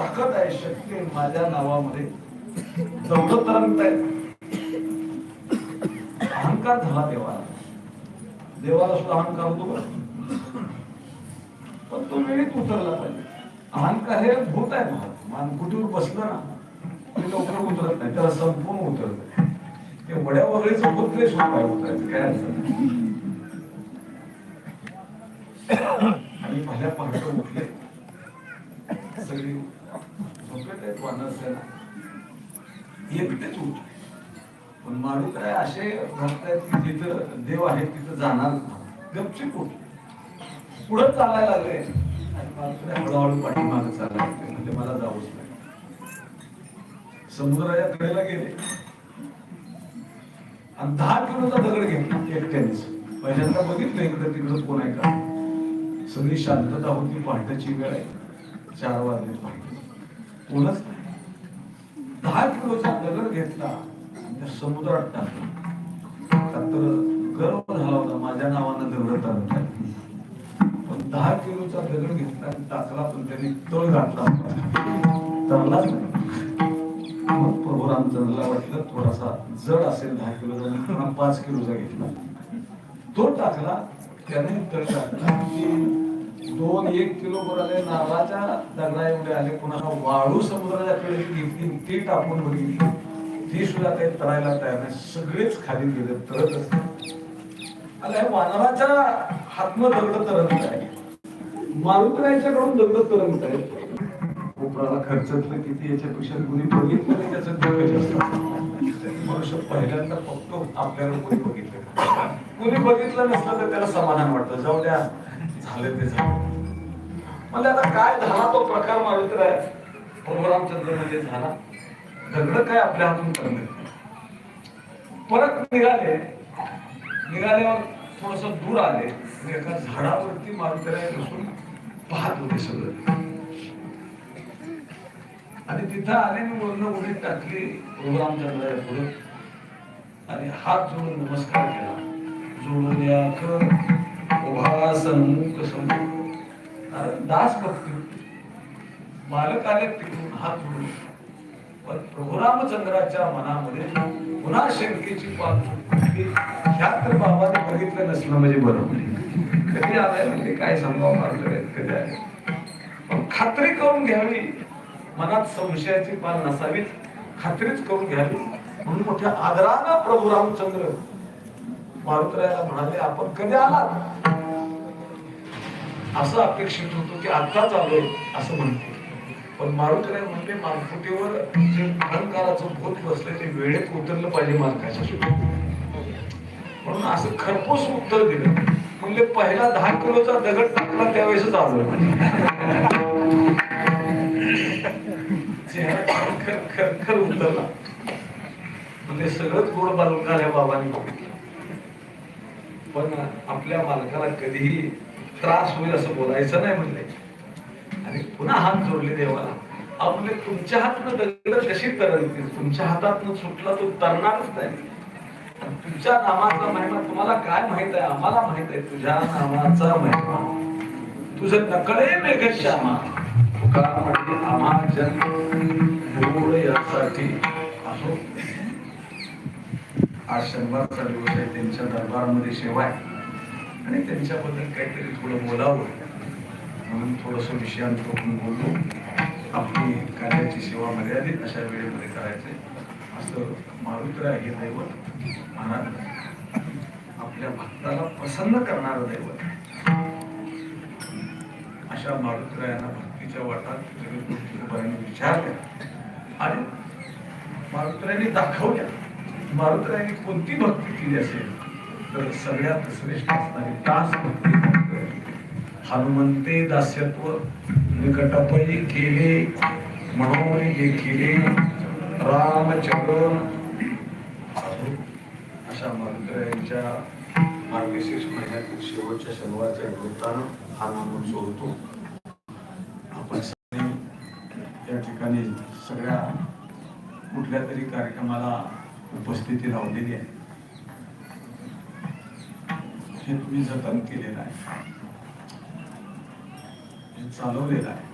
ताकद आहे शक्य माझ्या नावामध्ये. दौलत तरंगत आहे. अहंकार झाला देवाला. देवाला सुद्धा अहंकार होतो पण तो वेळीच उतरला पाहिजे. अहंकार हे भूत आहे महाराज मानकुटीवर बसलं ना ते लवकर उतरत नाही. त्याला संपूर्ण उतरत ते वड्या वगैरे सोबत लय सोपं आहे उतरायचं काय अडचण नाही. आणि माझ्या पहाटे उठले. सगळी झोपेत आहेत वानर एकटेच उठले पण माणूस काय असे भक्त आहेत की जिथं देव आहे तिथं जाणार गपचिप होत पुढे चालायला लागले. हळूहळू पाठीमागे चालायला लागले म्हणजे मला जाऊच नाही. समुद्राच्या कडेला गेले. आणि दहा किलोचा दगड घेतला. एकट्यानेच. पहिल्यांदा बघितलं इकडं तिकडं कोण आहे का? सगळी शांतता होती. पहाटेची वेळ आहे. चार वाजले पहाटे कोणच दहा किलोचा दगड घेतला आणि त्या समुद्रात टाकला तर गर्व झाला होता माझ्या नावानं दगड टाकला पण दहा किलोचा दगड घेतला आणि टाकला पण त्यांनी तळ घातला तरलाच मग प्रभू वाटलं थोडासा जड असेल दहा किलोचा पाच किलोचा घेतला तो टाकला त्याने तळ टाकला दोन एक किलो वर आले नारळाच्या दगडा एवढे आले पुन्हा वाळू समुद्राच्या कडे घेतली ती टाकून बघितली ती सुद्धा काही तळायला तयार नाही. सगळेच खाली गेले तरच आता वानराच्या हातनं दगड तरंगत आहे मारुतरायाच्याकडून दगड तरंगत आहे उपराला खर्चतलं किती याच्यापेक्षा कुणी बघितलं नाही त्याचं दुःख मनुष्य पहिल्यांदा फक्त आपल्याला कोणी बघितलं. कुणी बघितलं नसलं तर त्याला समाधान वाटतं. जाऊ द्या. झालं ते झालं. म्हणजे आता काय झाला तो प्रकार मारुतर आहे. प्रभुरामचंद्र म्हणजे झाला. दगड काय आपल्या हातून करणार? परत निघाले. निघाल्यावर थोडस दूर आले. आणि एका झाडावरती मारुतराय बसून पाहत होते सगळं. आणि तिथं आले मी बोलणं उडी टाकली रामचंद्र पुढे. आणि हात जोडून नमस्कार केला. जोडून या सन्मुख दास भक्ती. मालक आले तिकडून हात जोडून. पण प्रभू रामचंद्राच्या मनामध्ये पुन्हा शंकेची पाल की बाबाने बघितलं नसलं म्हणजे बरोबर. कधी आलाय म्हणजे काय सांगावं मारलं कधी आले पण खात्री करून घ्यावी. मनात संशयाची पाल नसावी खात्रीच करून घ्यावी. म्हणून मोठ्या आदरानं प्रभू रामचंद्र मारुतरायाला म्हणाले आपण कधी आलात? असं अपेक्षित होतो की आत्ताच आलोय असं म्हणते. पण मारुकऱ्या म्हणते मालकुटीवर जे अहंकाराचं भूत बसले ते वेळेत उतरलं पाहिजे मालकाच्या म्हणून असं खरपूस उत्तर दिलं. म्हणजे पहिला दहा किलोचा दगड टाकला त्यावेळेसच आलो चेहरा खर खर खर उतरला. म्हणजे सगळंच गोड बालकाला बाबांनी. बघितलं पण आपल्या मालकाला कधीही त्रास होईल असं बोलायचं नाही म्हणले. आणि पुन्हा हात जोडले देवाला. आपले तुमच्या हातनं दगड कशी तरंगतील? तुमच्या हातातनं सुटला तो तरणारच नाही. तुझ्या नामाचा महिमा तुम्हाला काय माहीत आहे? आम्हाला माहीत आहे. तुझ्या नामाचा महिमा. तुझं नकळे मेघश्यामा. तुका म्हणजे आम्हा जन्म मूळ यासाठी. असो आज शनिवारचा दिवस आहे. त्यांच्या दरबारमध्ये सेवा आहे. आणि त्यांच्याबद्दल काहीतरी थोडं बोलावं. म्हणून थोडस विषयांतून बोललो. आपली कार्याची सेवा मर्यादित अशा वेळेमध्ये करायचे. असं मारुतराय हे दैवत महाराज आपल्या भक्ताला प्रसन्न करणारं दैवत. अशा मारुतरायांना भक्तीच्या वाटात जगद्गुरूंनी विचारल्या. आणि मारुतरायांनी दाखवल्या. मारुतरायांनी कोणती भक्ती केली असेल? तर सगळ्यात श्रेष्ठ असणारी तास भक्ती हनुमंते दास्यत्व निकटपै केले म्हणून हे केले रामचरण अशा मंत्र्यांच्या मार्गशीर्ष महिन्यातील शेवटच्या शनिवारच्या निमित्तानं हा नाम सोडतो आपण या ठिकाणी सगळ्या कुठल्या तरी कार्यक्रमाला उपस्थिती लावलेली आहे. हे तुम्ही जतन केलेलं आहे. हे चालवलेलं आहे.